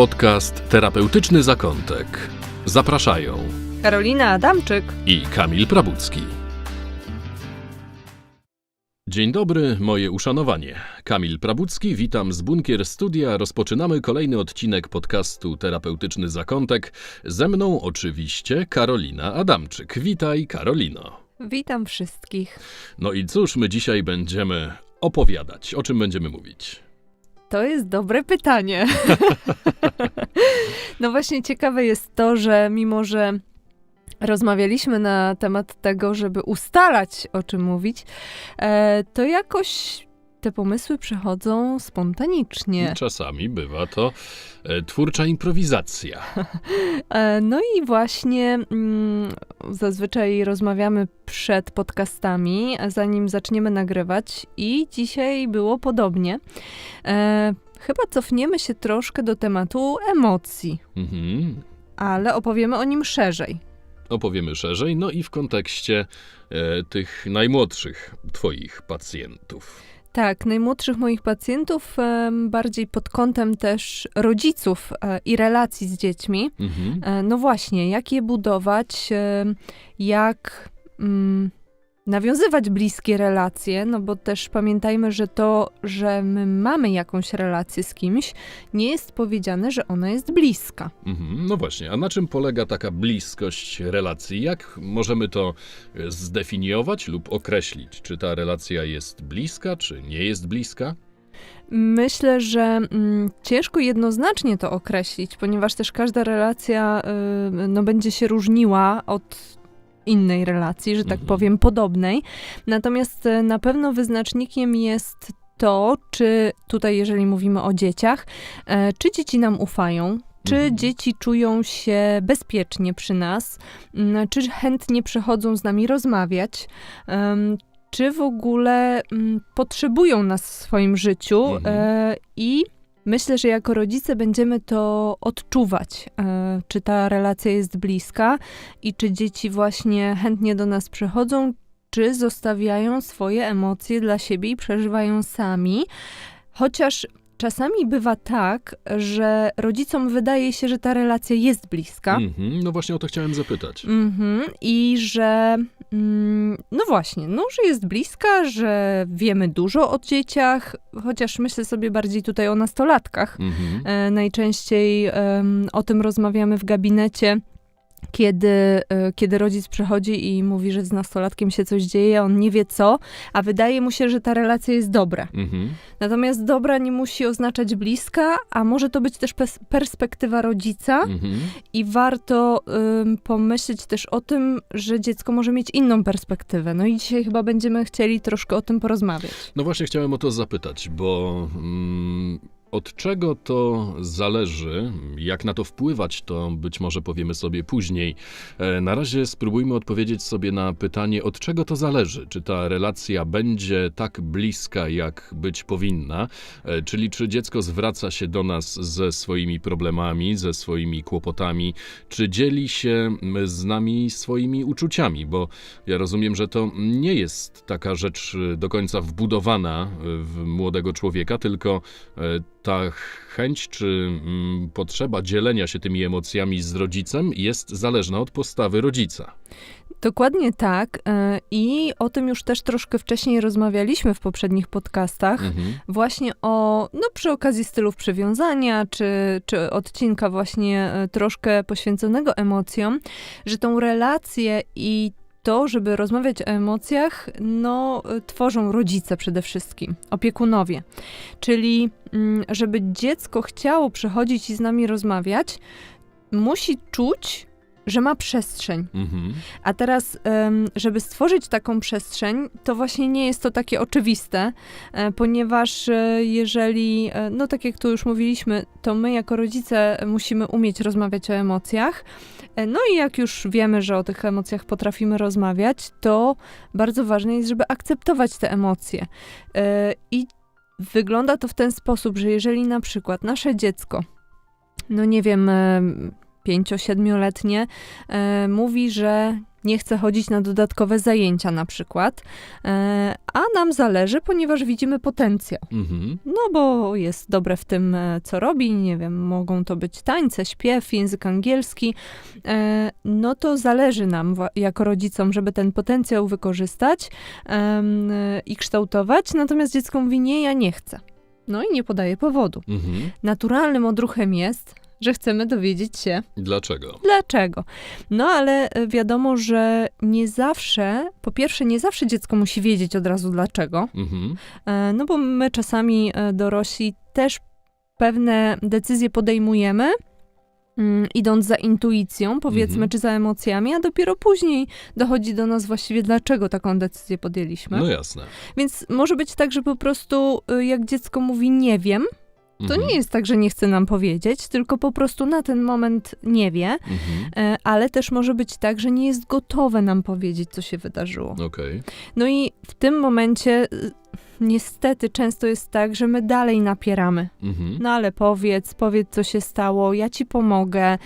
Podcast Terapeutyczny Zakątek. Zapraszają Karolina Adamczyk. i Kamil Prabucki. Dzień dobry, moje uszanowanie. Kamil Prabucki, witam z Bunkier Studia. Rozpoczynamy kolejny odcinek podcastu Terapeutyczny Zakątek. Ze mną oczywiście Karolina Adamczyk. Witaj, Karolino. Witam wszystkich. No i cóż my dzisiaj będziemy opowiadać? O czym będziemy mówić? To jest dobre pytanie. no właśnie ciekawe jest to, że mimo, że rozmawialiśmy na temat tego, żeby ustalać, o czym mówić, e, to jakoś te pomysły przychodzą spontanicznie. Czasami bywa to e, twórcza improwizacja. E, No i właśnie mm, zazwyczaj rozmawiamy przed podcastami, zanim zaczniemy nagrywać, i dzisiaj było podobnie. E, chyba cofniemy się troszkę do tematu emocji, Mhm. ale opowiemy o nim szerzej. opowiemy szerzej, no i w kontekście e, tych najmłodszych Twoich pacjentów. Tak, najmłodszych moich pacjentów, bardziej pod kątem też rodziców e, i relacji z dziećmi. Mhm. E, No właśnie, jak je budować, jak mm, nawiązywać bliskie relacje, no bo też pamiętajmy, że to, że my mamy jakąś relację z kimś, nie jest powiedziane, że ona jest bliska. Mhm. No właśnie, a na czym polega taka bliskość relacji? Jak możemy to e, zdefiniować lub określić? Czy ta relacja jest bliska, czy nie jest bliska? Myślę, że mm, ciężko jednoznacznie to określić, ponieważ też każda relacja y, no, będzie się różniła od innej relacji, że tak Mhm. powiem, podobnej. Natomiast y, na pewno wyznacznikiem jest to, czy tutaj, jeżeli mówimy o dzieciach, e, czy dzieci nam ufają, czy Mhm. dzieci czują się bezpiecznie przy nas, czy chętnie przychodzą z nami rozmawiać, czy w ogóle potrzebują nas w swoim życiu Mhm. e, i myślę, że jako rodzice będziemy to odczuwać, e, czy ta relacja jest bliska i czy dzieci właśnie chętnie do nas przychodzą, czy zostawiają swoje emocje dla siebie i przeżywają sami. Chociaż czasami bywa tak, że rodzicom wydaje się, że ta relacja jest bliska. Mhm. No właśnie o to chciałem zapytać. Mhm, I że, mm, no właśnie, no, że jest bliska, że wiemy dużo o dzieciach, chociaż myślę sobie bardziej tutaj o nastolatkach. Mhm. E, najczęściej em, o tym rozmawiamy w gabinecie, kiedy, e, kiedy rodzic przychodzi i mówi, że z nastolatkiem się coś dzieje, on nie wie co, a wydaje mu się, że ta relacja jest dobra. Mhm. Natomiast dobra nie musi oznaczać bliska, a może to być też pers- perspektywa rodzica. Mhm. I warto pomyśleć też o tym, że dziecko może mieć inną perspektywę. No i dzisiaj chyba będziemy chcieli troszkę o tym porozmawiać. No właśnie chciałem o to zapytać, bo mm, od czego to zależy, jak na to wpływać, to być może powiemy sobie później. E, Na razie spróbujmy odpowiedzieć sobie na pytanie, od czego to zależy. Czy ta relacja będzie tak bliska, jak być powinna, E, czyli czy dziecko zwraca się do nas ze swoimi problemami, ze swoimi kłopotami, czy dzieli się z nami swoimi uczuciami, bo ja rozumiem, że to nie jest taka rzecz y, do końca wbudowana w młodego człowieka, tylko ta chęć czy mm, potrzeba dzielenia się tymi emocjami z rodzicem jest zależna od postawy rodzica. Dokładnie tak. e, I o tym już też troszkę wcześniej rozmawialiśmy w poprzednich podcastach. Mhm. Właśnie o, no przy okazji stylów przywiązania, czy, czy odcinka właśnie e, troszkę poświęconego emocjom, że tą relację i to, żeby rozmawiać o emocjach, no, y, tworzą rodzice przede wszystkim, opiekunowie. Czyli, mm, żeby dziecko chciało przychodzić i z nami rozmawiać, musi czuć, że ma przestrzeń. Mhm. A teraz, żeby stworzyć taką przestrzeń, to właśnie nie jest to takie oczywiste, e, ponieważ e, jeżeli, e, no tak jak tu już mówiliśmy, to my jako rodzice musimy umieć rozmawiać o emocjach. No i jak już wiemy, że o tych emocjach potrafimy rozmawiać, to bardzo ważne jest, żeby akceptować te emocje. I wygląda to w ten sposób, że jeżeli na przykład nasze dziecko, no nie wiem, em, pięcio-siedmioletnie, e, mówi, że nie chce chodzić na dodatkowe zajęcia na przykład, e, a nam zależy, ponieważ widzimy potencjał. Mhm. No bo jest dobre w tym, e, co robi, nie wiem, mogą to być tańce, śpiew, język angielski, no to zależy nam jako rodzicom, żeby ten potencjał wykorzystać i kształtować, natomiast dziecko mówi, nie, ja nie chcę. No i nie podaje powodu. Mhm. Naturalnym odruchem jest, że chcemy dowiedzieć się, Dlaczego? dlaczego. No ale e, wiadomo, że nie zawsze, po pierwsze, nie zawsze dziecko musi wiedzieć od razu dlaczego, Mhm. E, No bo my czasami e, dorośli też pewne decyzje podejmujemy, mm, idąc za intuicją, powiedzmy, Mhm. czy za emocjami, a dopiero później dochodzi do nas właściwie, dlaczego taką decyzję podjęliśmy. No jasne. Więc może być tak, że po prostu y, jak dziecko mówi nie wiem, to Mhm. nie jest tak, że nie chce nam powiedzieć, tylko po prostu na ten moment nie wie, Mhm. e, ale też może być tak, że nie jest gotowe nam powiedzieć, co się wydarzyło. Okej. No i w tym momencie niestety często jest tak, że my dalej napieramy. Mhm. No ale powiedz, powiedz co się stało, ja ci pomogę,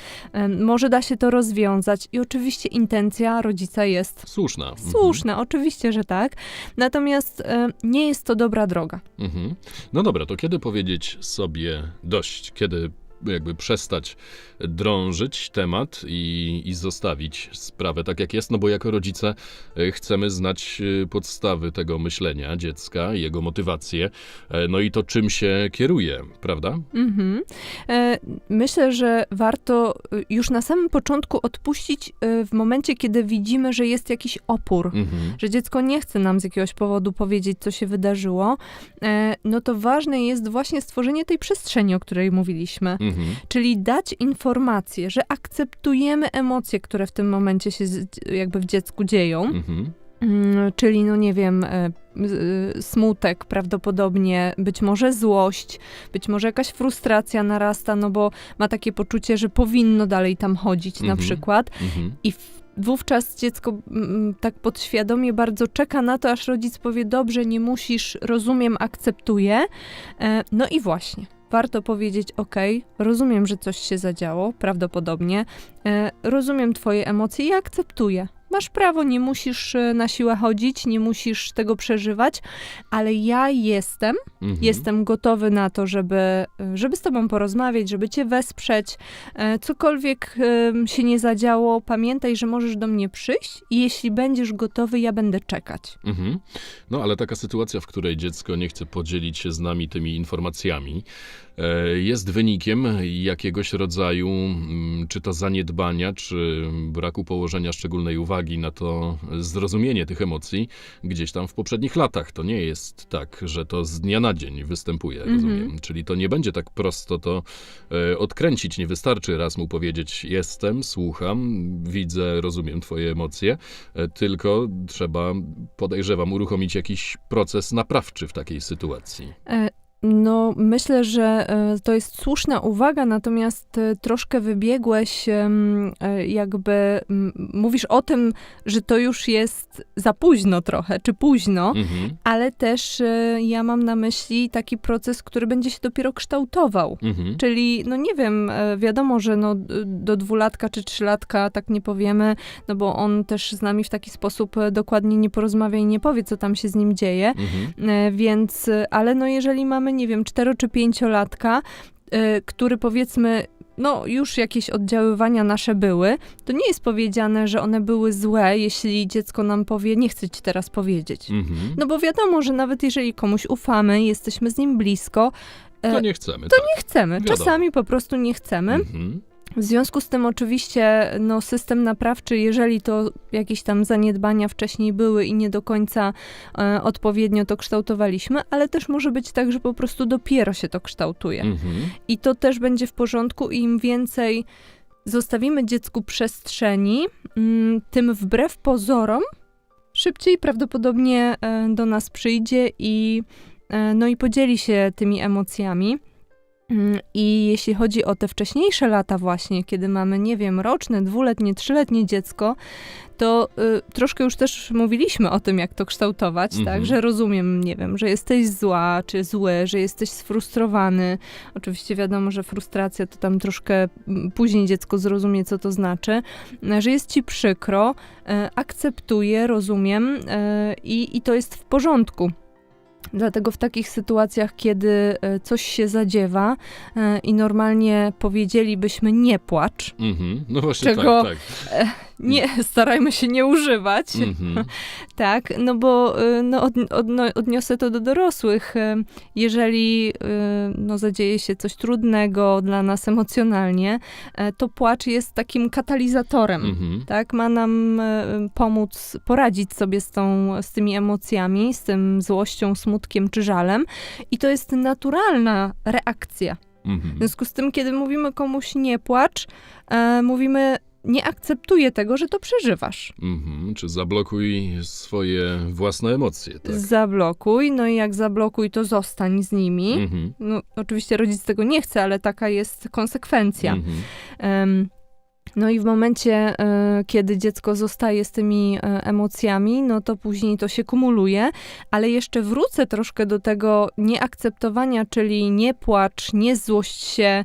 może da się to rozwiązać. I oczywiście intencja rodzica jest Słuszna. Mhm. słuszna, oczywiście, że tak. Natomiast e, nie jest to dobra droga. Mhm. No dobra, to kiedy powiedzieć sobie dość? Kiedy jakby przestać drążyć temat i, i zostawić sprawę tak jak jest? No bo jako rodzice y, chcemy znać y, podstawy tego myślenia dziecka, jego motywację, e, no i to czym się kieruje, prawda? Mhm. E, Myślę, że warto już na samym początku odpuścić w momencie, kiedy widzimy, że jest jakiś opór. Mhm. że dziecko nie chce nam z jakiegoś powodu powiedzieć, co się wydarzyło, e, no to ważne jest właśnie stworzenie tej przestrzeni, o której mówiliśmy. Mhm. Czyli dać informację, że akceptujemy emocje, które w tym momencie się jakby w dziecku dzieją. Mhm. Mm, Czyli, no nie wiem, e, y, smutek prawdopodobnie, być może złość, być może jakaś frustracja narasta, no bo ma takie poczucie, że powinno dalej tam chodzić na Mhm. przykład. Mhm. I wówczas dziecko tak podświadomie bardzo czeka na to, aż rodzic powie: Dobrze, nie musisz, rozumiem, akceptuję. E, no i właśnie. Warto powiedzieć: OK, rozumiem, że coś się zadziało, prawdopodobnie. E, rozumiem Twoje emocje i akceptuję. Masz prawo, nie musisz e, na siłę chodzić, nie musisz tego przeżywać, ale ja jestem Mhm. Jestem gotowy na to, żeby, żeby z tobą porozmawiać, żeby cię wesprzeć. E, Cokolwiek em, się nie zadziało, pamiętaj, że możesz do mnie przyjść i jeśli będziesz gotowy, ja będę czekać. Mhm. No ale taka sytuacja, w której dziecko nie chce podzielić się z nami tymi informacjami, e, jest wynikiem jakiegoś rodzaju, mm, czy to zaniedbania, czy braku położenia szczególnej uwagi na to zrozumienie tych emocji gdzieś tam w poprzednich latach. To nie jest tak, że to z dnia na dzień występuje, Mhm. rozumiem. Czyli to nie będzie tak prosto to e, odkręcić. Nie wystarczy raz mu powiedzieć: Jestem, słucham, widzę, rozumiem Twoje emocje, e, tylko trzeba, podejrzewam, uruchomić jakiś proces naprawczy w takiej sytuacji. No, myślę, że e, to jest słuszna uwaga, natomiast e, troszkę wybiegłeś, e, jakby mówisz o tym, że to już jest za późno trochę, czy późno, Mhm, ale też ja mam na myśli taki proces, który będzie się dopiero kształtował. mhm, Czyli, no nie wiem, wiadomo, że no, do dwulatka czy trzylatka tak nie powiemy, no bo on też z nami w taki sposób dokładnie nie porozmawia i nie powie, co tam się z nim dzieje. mhm, Więc, ale no jeżeli mamy, nie wiem, cztero czy pięciolatka, e, który powiedzmy, no już jakieś oddziaływania nasze były, to nie jest powiedziane, że one były złe, jeśli dziecko nam powie, nie chcę ci teraz powiedzieć. mhm. No bo wiadomo, że nawet jeżeli komuś ufamy, jesteśmy z nim blisko, e, To nie chcemy. To nie chcemy. Wiadomo. Czasami po prostu nie chcemy. Mhm, W związku z tym oczywiście no, system naprawczy, jeżeli to jakieś tam zaniedbania wcześniej były i nie do końca e, odpowiednio to kształtowaliśmy, ale też może być tak, że po prostu dopiero się to kształtuje. mhm, I to też będzie w porządku i im więcej zostawimy dziecku przestrzeni, mm, tym wbrew pozorom szybciej prawdopodobnie e, do nas przyjdzie i, e, no i podzieli się tymi emocjami. Mm, I jeśli chodzi o te wcześniejsze lata, właśnie, kiedy mamy, nie wiem, roczne, dwuletnie, trzyletnie dziecko, to y, troszkę już też mówiliśmy o tym, jak to kształtować, Mhm. tak? Że rozumiem, nie wiem, że jesteś zła czy zły, że jesteś sfrustrowany. Oczywiście wiadomo, że frustracja to tam troszkę mm, później dziecko zrozumie, co to znaczy, e, że jest ci przykro, e, akceptuję, rozumiem i, i to jest w porządku. Dlatego w takich sytuacjach, kiedy e, coś się zadziewa e, i normalnie powiedzielibyśmy nie płacz, Mhm. No właśnie Czego- tak, tak. Nie, starajmy się nie używać, Mhm. tak, no bo y, no, od, od, no, odniosę to do dorosłych. Y, Jeżeli y, no, zadzieje się coś trudnego dla nas emocjonalnie, e, to płacz jest takim katalizatorem. Mhm. Tak, ma nam e, pomóc poradzić sobie z, tą, z tymi emocjami, z tym złością, smutkiem czy żalem. I to jest naturalna reakcja. W Mhm. związku z tym, kiedy mówimy komuś nie płacz, e, mówimy nie akceptuję tego, że to przeżywasz. Mhm. Czy zablokuj swoje własne emocje, tak? Zablokuj, no i jak zablokuj, to zostań z nimi. Mhm. No, oczywiście rodzic tego nie chce, ale taka jest konsekwencja. Mhm. Em, No i w momencie, e, kiedy dziecko zostaje z tymi e, emocjami, no to później to się kumuluje, ale jeszcze wrócę troszkę do tego nieakceptowania, czyli nie płacz, nie złość się,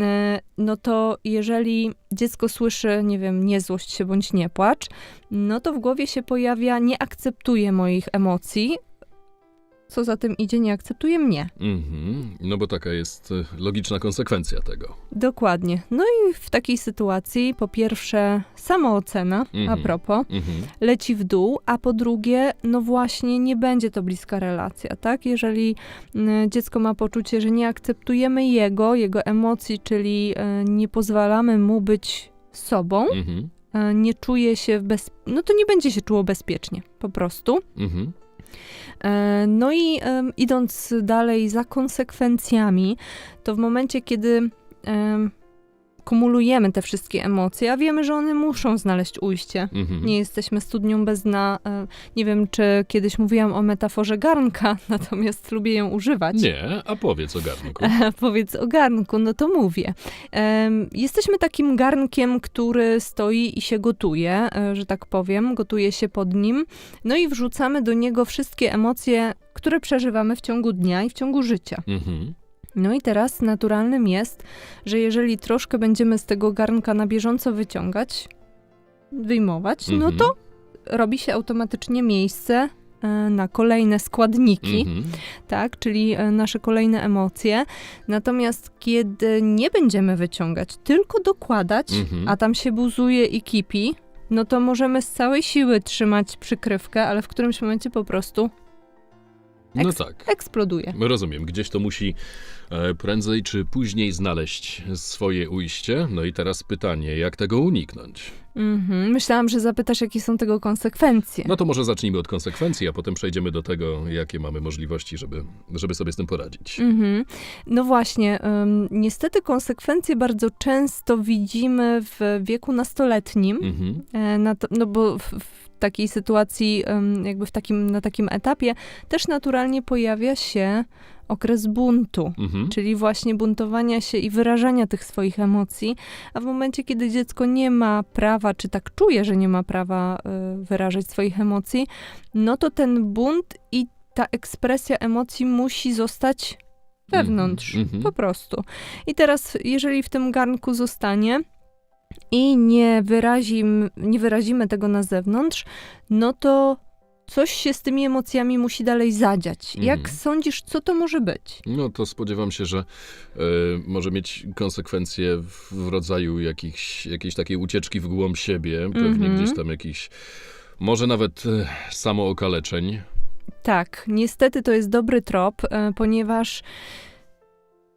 e, no to jeżeli dziecko słyszy, nie wiem, nie złość się bądź nie płacz, no to w głowie się pojawia nie akceptuje moich emocji, co za tym idzie, nie akceptuje mnie. Mhm. No bo taka jest e, logiczna konsekwencja tego. Dokładnie. No i w takiej sytuacji, po pierwsze, samoocena, a Mhm. propos, Mhm. leci w dół, a po drugie, no właśnie, nie będzie to bliska relacja, tak? Jeżeli dziecko ma poczucie, że nie akceptujemy jego, jego emocji, czyli e, nie pozwalamy mu być sobą, Mhm. e, nie czuje się bez... no to nie będzie się czuło bezpiecznie, po prostu. Mhm. E, No i idąc dalej za konsekwencjami, to w momencie, kiedy kumulujemy te wszystkie emocje, a wiemy, że one muszą znaleźć ujście. Mhm. Nie jesteśmy studnią bez dna. E, Nie wiem, czy kiedyś mówiłam o metaforze garnka, natomiast lubię ją używać. Nie, a powiedz o garnku. Powiedz o garnku, no to mówię. Jesteśmy takim garnkiem, który stoi i się gotuje, e, że tak powiem, gotuje się pod nim, no i wrzucamy do niego wszystkie emocje, które przeżywamy w ciągu dnia i w ciągu życia. Mhm. No i teraz naturalnym jest, że jeżeli troszkę będziemy z tego garnka na bieżąco wyciągać, wyjmować, no Mhm. to robi się automatycznie miejsce e, na kolejne składniki Mhm. tak, czyli e, nasze kolejne emocje. Natomiast kiedy nie będziemy wyciągać, tylko dokładać, Mhm. a tam się buzuje i kipi, no to możemy z całej siły trzymać przykrywkę, ale w którymś momencie po prostu No Eks- tak. eksploduje. Rozumiem, gdzieś to musi prędzej czy później znaleźć swoje ujście. No i teraz pytanie, jak tego uniknąć? Mhm. Myślałam, że zapytasz, jakie są tego konsekwencje. No to może zacznijmy od konsekwencji, a potem przejdziemy do tego, jakie mamy możliwości, żeby, żeby sobie z tym poradzić. Mhm. No właśnie, ym, niestety konsekwencje bardzo często widzimy w wieku nastoletnim. E, na to, no bo w, w takiej sytuacji, em, jakby w takim, na takim etapie też naturalnie pojawia się okres buntu. Mhm. Czyli właśnie buntowania się i wyrażania tych swoich emocji, a w momencie, kiedy dziecko nie ma prawa, czy tak czuje, że nie ma prawa y, wyrażać swoich emocji, no to ten bunt i ta ekspresja emocji musi zostać wewnątrz, Mhm. po prostu. I teraz, jeżeli w tym garnku zostanie i nie, wyrazim, nie wyrazimy tego na zewnątrz, no to coś się z tymi emocjami musi dalej zadziać. Jak Mhm. sądzisz, co to może być? No to spodziewam się, że e, może mieć konsekwencje w, w rodzaju jakichś, jakiejś takiej ucieczki w głąb siebie, pewnie Mhm. gdzieś tam jakichś, może nawet e, samookaleczeń. Tak, niestety to jest dobry trop, e, ponieważ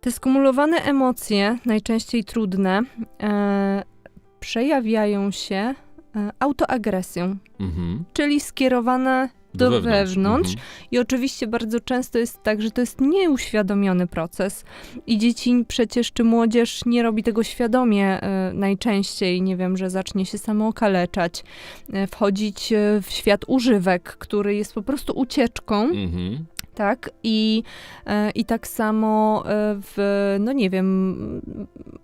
te skumulowane emocje, najczęściej trudne, e, przejawiają się autoagresją, Mhm. czyli skierowane do wewnątrz. Mhm. I oczywiście bardzo często jest tak, że to jest nieuświadomiony proces i dzieci przecież czy młodzież nie robi tego świadomie e, najczęściej, nie wiem, że zacznie się samookaleczać, e, wchodzić e, w świat używek, który jest po prostu ucieczką Mhm. Tak, i, e, i tak samo e, w, no nie wiem,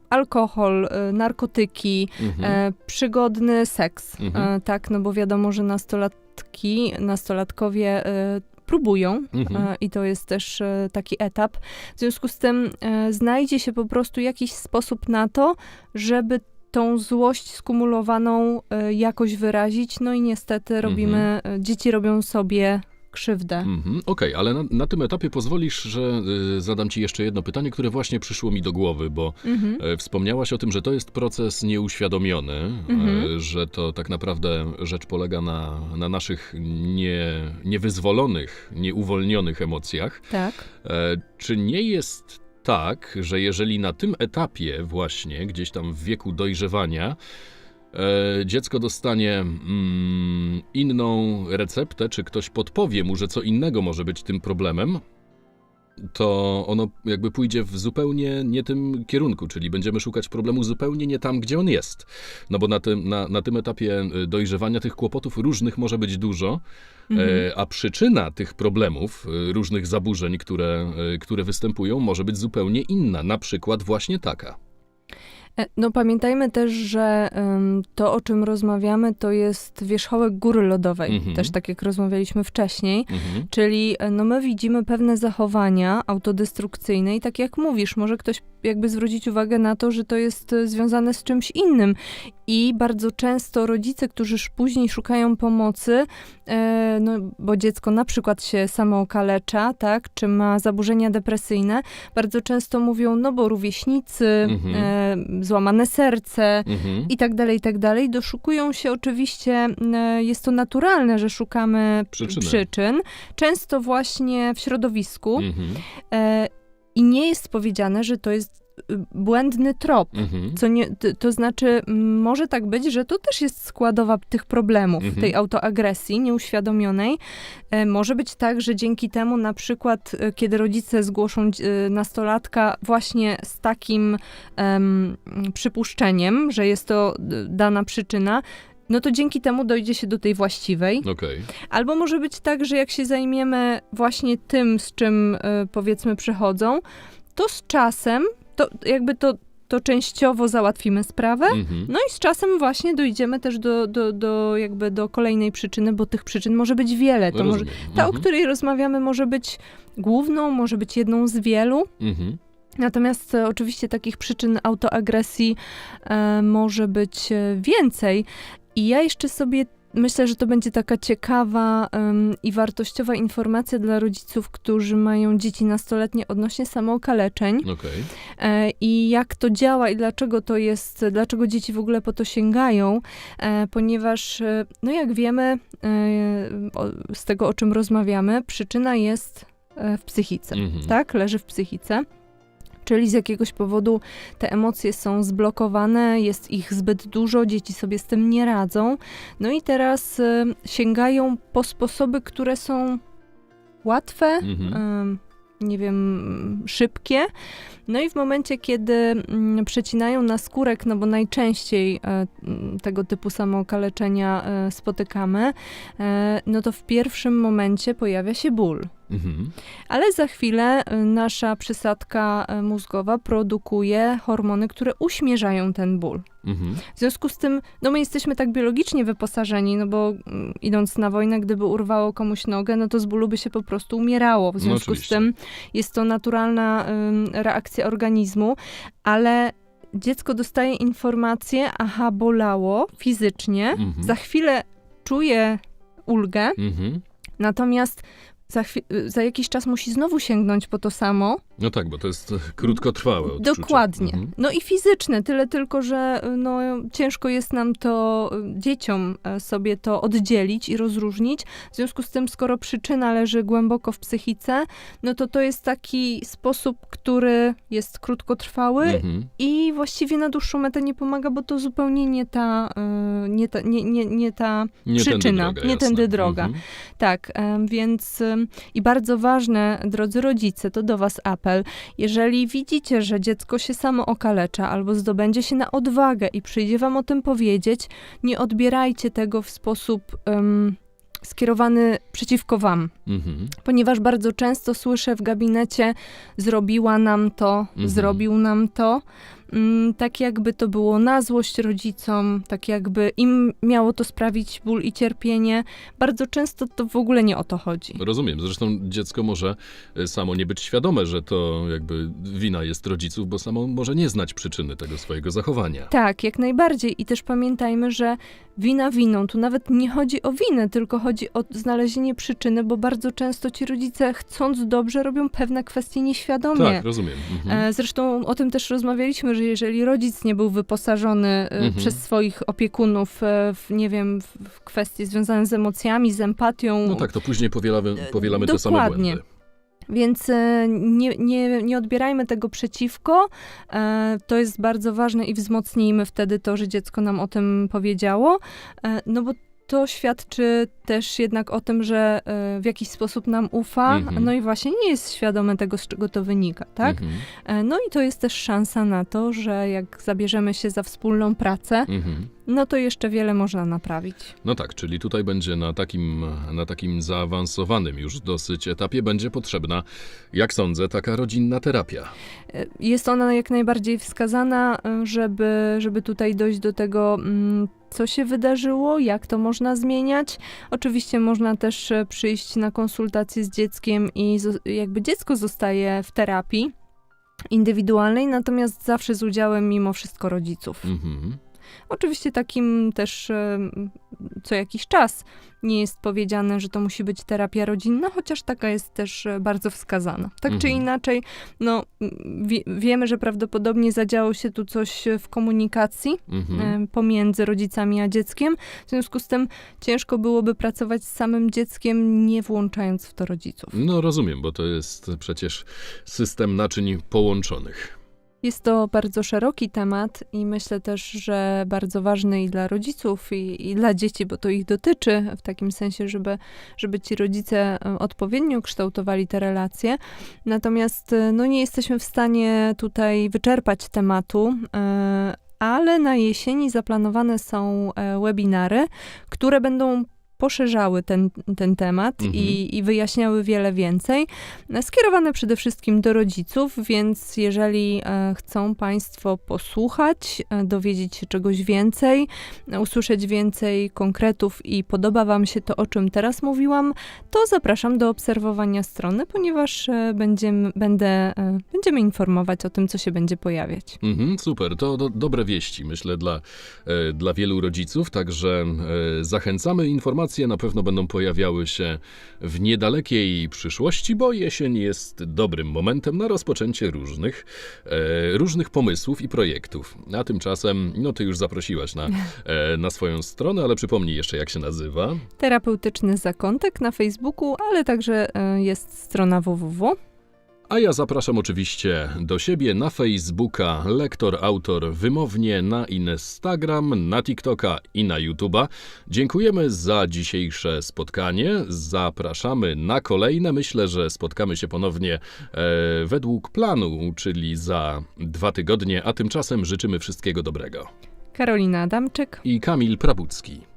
alkohol, e, narkotyki, Mhm. e, przygodny seks, Mhm. e, tak, no bo wiadomo, że nastolatki, nastolatkowie e, próbują Mhm. e, i to jest też taki etap. W związku z tym znajdzie się po prostu jakiś sposób na to, żeby tą złość skumulowaną jakoś wyrazić, no i niestety robimy, e, dzieci robią sobie krzywdę. Mhm, Okej, ale na, na tym etapie pozwolisz, że y, zadam ci jeszcze jedno pytanie, które właśnie przyszło mi do głowy, bo Mhm. e, wspomniałaś o tym, że to jest proces nieuświadomiony, Mhm. e, że to tak naprawdę rzecz polega na, na naszych nie, niewyzwolonych, nieuwolnionych emocjach. Tak. E, Czy nie jest tak, że jeżeli na tym etapie właśnie, gdzieś tam w wieku dojrzewania, dziecko dostanie mm, inną receptę, czy ktoś podpowie mu, że co innego może być tym problemem, to ono jakby pójdzie w zupełnie nie tym kierunku, czyli będziemy szukać problemu zupełnie nie tam, gdzie on jest. No bo na tym, na, na tym etapie y, dojrzewania tych kłopotów różnych może być dużo, Mhm. E, A przyczyna tych problemów, e, różnych zaburzeń, które, e, które występują, może być zupełnie inna, na przykład właśnie taka. E, No pamiętajmy też, że em, to, o czym rozmawiamy, to jest wierzchołek góry lodowej, Mhm. też tak jak rozmawialiśmy wcześniej. Mhm. Czyli e, no my widzimy pewne zachowania autodestrukcyjne i tak jak mówisz, może ktoś jakby zwrócić uwagę na to, że to jest e, związane z czymś innym. I bardzo często rodzice, którzy już później szukają pomocy, e, no, bo dziecko na przykład się samookalecza, tak, czy ma zaburzenia depresyjne, bardzo często mówią, no bo rówieśnicy, Mhm. e, złamane serce, Mhm. i tak dalej, i tak dalej. Doszukują się oczywiście, e, jest to naturalne, że szukamy Przyczyny. przyczyn, często właśnie w środowisku Mhm. e, i nie jest powiedziane, że to jest błędny trop. Mhm. Co nie, to, to znaczy, może tak być, że to też jest składowa tych problemów, Mhm. tej autoagresji nieuświadomionej. E, może być tak, że dzięki temu na przykład, e, kiedy rodzice zgłoszą e, nastolatka właśnie z takim em, przypuszczeniem, że jest to d- dana przyczyna, no to dzięki temu dojdzie się do tej właściwej. Okej. Albo może być tak, że jak się zajmiemy właśnie tym, z czym y, powiedzmy przychodzą, to z czasem, to jakby to, to częściowo załatwimy sprawę. Mhm. No i z czasem właśnie dojdziemy też do, do, do jakby do kolejnej przyczyny, bo tych przyczyn może być wiele. To może, ta, o Mhm. której rozmawiamy, może być główną, może być jedną z wielu. Mhm. Natomiast e, oczywiście takich przyczyn autoagresji e, może być e, więcej. I ja jeszcze sobie myślę, że to będzie taka ciekawa em, i wartościowa informacja dla rodziców, którzy mają dzieci nastoletnie odnośnie samookaleczeń Okej. e, i jak to działa i dlaczego to jest, dlaczego dzieci w ogóle po to sięgają, e, ponieważ, e, no jak wiemy e, o, z tego, o czym rozmawiamy, przyczyna jest e, w psychice Mhm. tak, leży w psychice. Czyli z jakiegoś powodu te emocje są zblokowane, jest ich zbyt dużo, dzieci sobie z tym nie radzą. No i teraz y, sięgają po sposoby, które są łatwe, Mhm. ym, nie wiem, szybkie. No i w momencie, kiedy mm, przecinają na skórek, no bo najczęściej e, tego typu samookaleczenia e, spotykamy, e, no to w pierwszym momencie pojawia się ból. Mhm. Ale za chwilę y, nasza przysadka y, mózgowa produkuje hormony, które uśmierzają ten ból. Mhm. W związku z tym, no my jesteśmy tak biologicznie wyposażeni, no bo mm, idąc na wojnę, gdyby urwało komuś nogę, no to z bólu by się po prostu umierało. W związku z oczywiście. tym jest to naturalna ym, reakcja organizmu, ale dziecko dostaje informację, aha, bolało fizycznie, Mhm. za chwilę czuje ulgę, Mhm. Natomiast za, za jakiś czas musi znowu sięgnąć po to samo. No tak, bo to jest e, krótkotrwałe odczucie. Dokładnie. Mhm. No i fizyczne, tyle tylko, że y, no, ciężko jest nam to, y, dzieciom e, sobie to oddzielić i rozróżnić. W związku z tym, skoro przyczyna leży głęboko w psychice, no to to jest taki sposób, który jest krótkotrwały Mhm. i właściwie na dłuższą metę nie pomaga, bo to zupełnie nie ta, nie ta, nie, nie, nie ta Nie Przyczyna, tędy droga, nie jasne. tędy droga. Mhm. Tak, więc i bardzo ważne, drodzy rodzice, to do Was apel. Jeżeli widzicie, że dziecko się samo okalecza albo zdobędzie się na odwagę i przyjdzie Wam o tym powiedzieć, nie odbierajcie tego w sposób em, skierowany przeciwko wam, Mhm. ponieważ bardzo często słyszę w gabinecie: zrobiła nam to, Mhm. zrobił nam to. Mm, Tak jakby to było na złość rodzicom, tak jakby im miało to sprawić ból i cierpienie. Bardzo często to w ogóle nie o to chodzi. Rozumiem. Zresztą dziecko może e, samo nie być świadome, że to jakby wina jest rodziców, bo samo może nie znać przyczyny tego swojego zachowania. Tak, jak najbardziej. I też pamiętajmy, że wina winą. Tu nawet nie chodzi o winę, tylko chodzi o znalezienie przyczyny, bo bardzo często ci rodzice, chcąc dobrze, robią pewne kwestie nieświadomie. Tak, rozumiem. Mhm. E, Zresztą o tym też rozmawialiśmy, że jeżeli rodzic nie był wyposażony e, Mhm. przez swoich opiekunów e, w, nie wiem, w, kwestie związane z emocjami, z empatią, No tak, to później powielamy, powielamy te same dokładnie. błędy. Więc e, nie, nie, nie odbierajmy tego przeciwko. E, To jest bardzo ważne i wzmocnijmy wtedy to, że dziecko nam o tym powiedziało. E, No bo to świadczy też jednak o tym, że w jakiś sposób nam ufa, Mhm. no i właśnie nie jest świadome tego, z czego to wynika, tak? Mhm. No i to jest też szansa na to, że jak zabierzemy się za wspólną pracę, Mhm. No to jeszcze wiele można naprawić. No tak, czyli tutaj będzie na takim, na takim zaawansowanym już dosyć etapie będzie potrzebna, jak sądzę, taka rodzinna terapia. E, Jest ona jak najbardziej wskazana, e, żeby, żeby tutaj dojść do tego, mm, co się wydarzyło, jak to można zmieniać. Oczywiście można też e, przyjść na konsultację z dzieckiem i jakby dziecko zostaje w terapii indywidualnej, natomiast zawsze z udziałem mimo wszystko rodziców. Mhm. Oczywiście takim też e, co jakiś czas nie jest powiedziane, że to musi być terapia rodzinna, chociaż taka jest też e, bardzo wskazana. Tak czy Mhm. inaczej, no wie, wiemy, że prawdopodobnie zadziało się tu coś w komunikacji Mhm. e, pomiędzy rodzicami a dzieckiem. W związku z tym ciężko byłoby pracować z samym dzieckiem, nie włączając w to rodziców. No rozumiem, bo to jest przecież system naczyń połączonych. Jest to bardzo szeroki temat i myślę też, że bardzo ważny i dla rodziców, i, i dla dzieci, bo to ich dotyczy, w takim sensie, żeby, żeby ci rodzice e, odpowiednio kształtowali te relacje. Natomiast e, no, nie jesteśmy w stanie tutaj wyczerpać tematu. e, Ale na jesieni zaplanowane są webinary, które będą poszerzały ten, ten temat Mhm. i, i wyjaśniały wiele więcej skierowane przede wszystkim do rodziców, więc jeżeli e, chcą Państwo posłuchać, e, dowiedzieć się czegoś więcej, e, usłyszeć więcej konkretów i podoba Wam się to, o czym teraz mówiłam, to zapraszam do obserwowania strony, ponieważ e, będziemy, będę, e, będziemy informować o tym, co się będzie pojawiać. Mhm, super, to do, dobre wieści, myślę, dla, e, dla wielu rodziców, także e, zachęcamy. Informacje na pewno będą pojawiały się w niedalekiej przyszłości, bo jesień jest dobrym momentem na rozpoczęcie różnych, e, różnych pomysłów i projektów. A tymczasem, no ty już zaprosiłaś na, e, na swoją stronę, ale przypomnij jeszcze, jak się nazywa. Terapeutyczny zakątek na Facebooku, ale także e, jest strona www. A ja zapraszam oczywiście do siebie na Facebooka, lektor, autor wymownie, na Instagram, na TikToka i na YouTube'a. Dziękujemy za dzisiejsze spotkanie. Zapraszamy na kolejne. Myślę, że spotkamy się ponownie e, według planu, czyli za dwa tygodnie, a tymczasem życzymy wszystkiego dobrego. Karolina Adamczyk. I Kamil Prabucki.